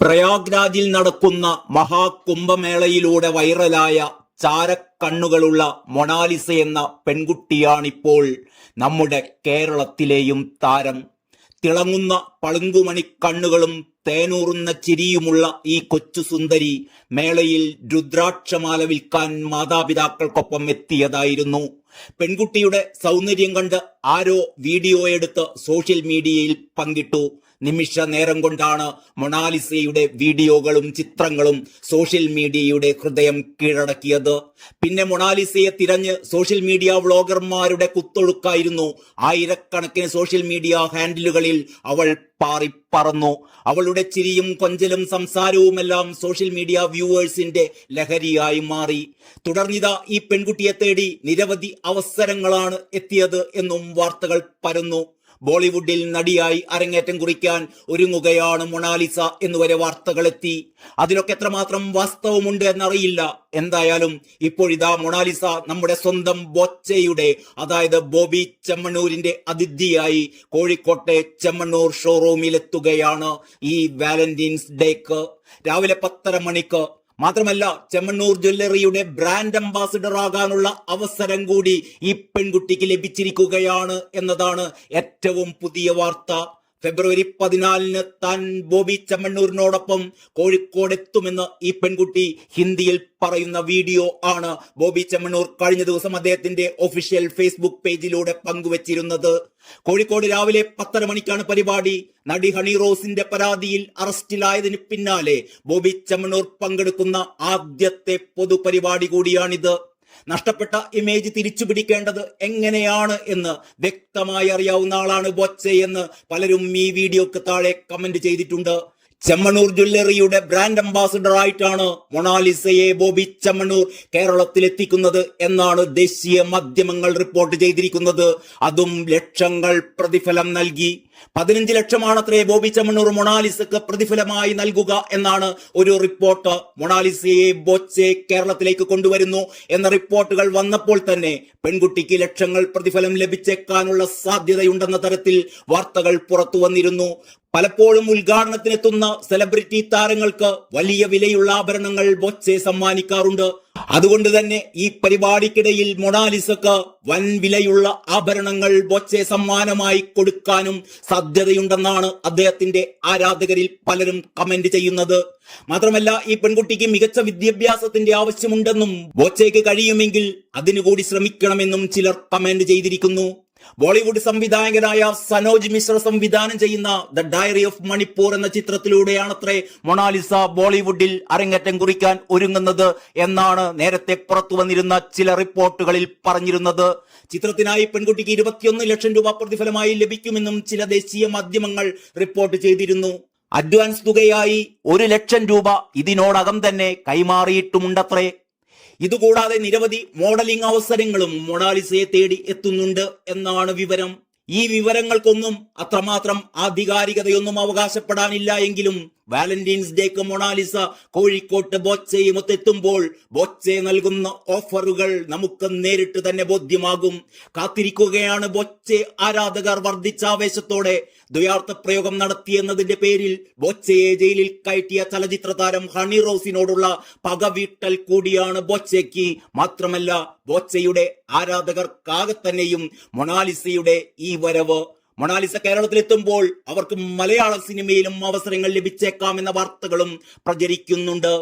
പ്രയാഗ്രാജിൽ നടക്കുന്ന മഹാകുംഭമേളയിലൂടെ വൈറലായ ചാരക്കണ്ണുകളുള്ള മൊണാലിസ എന്ന പെൺകുട്ടിയാണിപ്പോൾ നമ്മുടെ കേരളത്തിലെയും താരം. തിളങ്ങുന്ന പളുങ്കുമണിക്കണ്ണുകളും തേനൂറുന്ന ചിരിയുമുള്ള ഈ കൊച്ചു സുന്ദരി മേളയിൽ രുദ്രാക്ഷമാല വിൽക്കാൻ മാതാപിതാക്കൾക്കൊപ്പം എത്തിയതായിരുന്നു. പെൺകുട്ടിയുടെ സൗന്ദര്യം കണ്ട് ആരോ വീഡിയോ എടുത്ത് സോഷ്യൽ മീഡിയയിൽ പങ്കിട്ടു. നിമിഷ നേരം കൊണ്ടാണ് മൊണാലിസയുടെ വീഡിയോകളും ചിത്രങ്ങളും സോഷ്യൽ മീഡിയയുടെ ഹൃദയം കീഴടക്കിയത്. പിന്നെ മൊണാലിസയെ തിരഞ്ഞ് സോഷ്യൽ മീഡിയ വ്ളോഗർമാരുടെ കുത്തൊഴുക്കായിരുന്നു. ആയിരക്കണക്കിന് സോഷ്യൽ മീഡിയ ഹാൻഡിലുകളിൽ അവൾ പാറി പറന്നു അവളുടെ ചിരിയും കൊഞ്ചലും സംസാരവുമെല്ലാം സോഷ്യൽ മീഡിയ വ്യൂവേഴ്സിന്റെ ലഹരിയായി മാറി. തുടർന്നിതാ ഈ പെൺകുട്ടിയെ തേടി നിരവധി അവസരങ്ങളാണ് എത്തിയത് എന്നും വാർത്തകൾ പരന്നു. ബോളിവുഡിൽ നടിയായി അരങ്ങേറ്റം കുറിക്കാൻ ഒരുങ്ങുകയാണ് മൊണാലിസ എന്നുവരെ വാർത്തകളെത്തി. അതിലൊക്കെ എത്രമാത്രം വാസ്തവമുണ്ട് എന്നറിയില്ല. എന്തായാലും ഇപ്പോഴിതാ മൊണാലിസ നമ്മുടെ സ്വന്തം ബോച്ചയുടെ അതായത് ബോബി ചെമ്മണ്ണൂരിന്റെ അതിഥിയായി കോഴിക്കോട്ടെ ചെമ്മണ്ണൂർ ഷോറൂമിലെത്തുകയാണ് ഈ വാലന്റീൻസ് ഡേക്ക്. രാവിലെ പത്തര മണിക്ക് മാത്രമല്ല ചെമ്മണ്ണൂർ ജ്വല്ലറിയുടെ ബ്രാൻഡ് അംബാസിഡർ ആകാനുള്ള അവസരം കൂടി ഈ പെൺകുട്ടിക്ക് ലഭിച്ചിരിക്കുകയാണ് എന്നതാണ് ഏറ്റവും പുതിയ വാർത്ത. ഫെബ്രുവരി പതിനാലിന് താൻ ബോബി ചെമ്മണ്ണൂരിനോടൊപ്പം കോഴിക്കോട് എത്തുമെന്ന് ഈ പെൺകുട്ടി ഹിന്ദിയിൽ പറയുന്ന വീഡിയോ ആണ് ബോബി ചെമ്മണ്ണൂർ കഴിഞ്ഞ ദിവസം അദ്ദേഹത്തിന്റെ ഒഫീഷ്യൽ ഫേസ്ബുക്ക് പേജിലൂടെ പങ്കുവച്ചിരുന്നത്. കോഴിക്കോട് രാവിലെ പത്തര മണിക്കാണ് പരിപാടി. നടി ഹണി റോസിന്റെ പരാതിയിൽ അറസ്റ്റിലായതിന് പിന്നാലെ ബോബി ചെമ്മണ്ണൂർ പങ്കെടുക്കുന്ന ആദ്യത്തെ പൊതുപരിപാടി കൂടിയാണിത്. നഷ്ടപ്പെട്ട ഇമേജ് തിരിച്ചു പിടിക്കേണ്ടത് എങ്ങനെയാണ് എന്ന് വ്യക്തമായി അറിയാവുന്ന ആളാണ് ബൊച്ചെ എന്ന് പലരും ഈ വീഡിയോക്ക് താഴെ കമന്റ് ചെയ്തിട്ടുണ്ട്. ചെമ്മണൂർ ജ്വല്ലറിയുടെ ബ്രാൻഡ് അംബാസിഡർ ആയിട്ടാണ് മൊണാലിസയെ ബോബി ചെമ്മണൂർ കേരളത്തിൽ എത്തിക്കുന്നത് എന്നാണ് ദേശീയ മാധ്യമങ്ങൾ റിപ്പോർട്ട് ചെയ്തിരിക്കുന്നത്. അതും ലക്ഷങ്ങൾ പ്രതിഫലം നൽകി. പതിനഞ്ച് ലക്ഷമാണത്രേ ബോബി മണ്ണൂർ മൊണാലിസക്ക് പ്രതിഫലമായി നൽകുക എന്നാണ് ഒരു റിപ്പോർട്ട്. മൊണാലിസയെ ബോച്ചെ കേരളത്തിലേക്ക് കൊണ്ടുവരുന്നു എന്ന റിപ്പോർട്ടുകൾ വന്നപ്പോൾ തന്നെ പെൺകുട്ടിക്ക് ലക്ഷങ്ങൾ പ്രതിഫലം ലഭിച്ചേക്കാനുള്ള സാധ്യതയുണ്ടെന്ന തരത്തിൽ വാർത്തകൾ പുറത്തു വന്നിരുന്നു. പലപ്പോഴും ഉദ്ഘാടനത്തിനെത്തുന്ന സെലിബ്രിറ്റി താരങ്ങൾക്ക് വലിയ വിലയുള്ള ആഭരണങ്ങൾ ബോച്ചെ സമ്മാനിക്കാറുണ്ട്. അതുകൊണ്ട് തന്നെ ഈ പരിപാടിക്കിടയിൽ മൊണാലിസക്ക് വൻ വിലയുള്ള ആഭരണങ്ങൾ ബൊച്ചെ സമ്മാനമായി കൊടുക്കാനും സാധ്യതയുണ്ടെന്നാണ് അദ്ദേഹത്തിന്റെ ആരാധകരിൽ പലരും കമന്റ് ചെയ്യുന്നത്. മാത്രമല്ല ഈ പെൺകുട്ടിക്ക് മികച്ച വിദ്യാഭ്യാസത്തിന്റെ ആവശ്യമുണ്ടെന്നും ബോച്ചയ്ക്ക് കഴിയുമെങ്കിൽ അതിനുകൂടി ശ്രമിക്കണമെന്നും ചിലർ കമന്റ് ചെയ്തിരിക്കുന്നു. ബോളിവുഡ് സംവിധായകനായ സനോജ് മിശ്ര സംവിധാനം ചെയ്യുന്ന ദ ഡയറി ഓഫ് മണിപ്പൂർ എന്ന ചിത്രത്തിലൂടെയാണത്രേ മൊണാലിസ ബോളിവുഡിൽ അരങ്ങേറ്റം കുറിക്കാൻ ഒരുങ്ങുന്നത് എന്നാണ് നേരത്തെ പുറത്തു വന്നിരുന്ന ചില റിപ്പോർട്ടുകളിൽ പറഞ്ഞിരുന്നത്. ചിത്രത്തിനായി പെൺകുട്ടിക്ക് ഇരുപത്തിയൊന്ന് ലക്ഷം രൂപ പ്രതിഫലമായി ലഭിക്കുമെന്നും ചില ദേശീയ മാധ്യമങ്ങൾ റിപ്പോർട്ട് ചെയ്തിരുന്നു. അഡ്വാൻസ് തുകയായി ഒരു ലക്ഷം രൂപ ഇതിനോടകം തന്നെ കൈമാറിയിട്ടുമുണ്ടത്രേ. ഇതുകൂടാതെ നിരവധി മോഡലിംഗ് അവസരങ്ങളും മൊണാലിസയെ തേടി എത്തുന്നുണ്ട് എന്നാണ് വിവരം. ഈ വിവരങ്ങൾക്കൊന്നും അത്രമാത്രം ആധികാരികതയൊന്നും അവകാശപ്പെടാനില്ല എങ്കിലും വാലന്റീൻസ് ഡേക്ക് മൊണാലിസ കോഴിക്കോട്ട് ബോച്ചയും ഒത്തെത്തുമ്പോൾ ബോച്ചെ നൽകുന്ന ഓഫറുകൾ നമുക്ക് നേരിട്ട് തന്നെ ബോധ്യമാകും. കാത്തിരിക്കുകയാണ് ബോച്ചെ ആരാധകർ വർദ്ധിച്ച ആവേശത്തോടെ. ദ്വയാർത്ഥ പ്രയോഗം നടത്തിയെന്നതിന്റെ പേരിൽ ബോച്ചയെ ജയിലിൽ കയറ്റിയ ചലച്ചിത്ര താരം ഹണി റോസിനോടുള്ള പകവീട്ടൽ കൂടിയാണ് ബോച്ചയ്ക്ക് മാത്രമല്ല ബോച്ചയുടെ ആരാധകർക്കാകെ തന്നെയും മൊണാലിസയുടെ ഈ വരവ് മൊണാലിസ കേരളത്തിലെത്തുമ്പോൾ അവർക്ക് മലയാള സിനിമയിലും അവസരങ്ങൾ ലഭിച്ചേക്കാം എന്ന വാർത്തകളും പ്രചരിക്കുന്നുണ്ട്.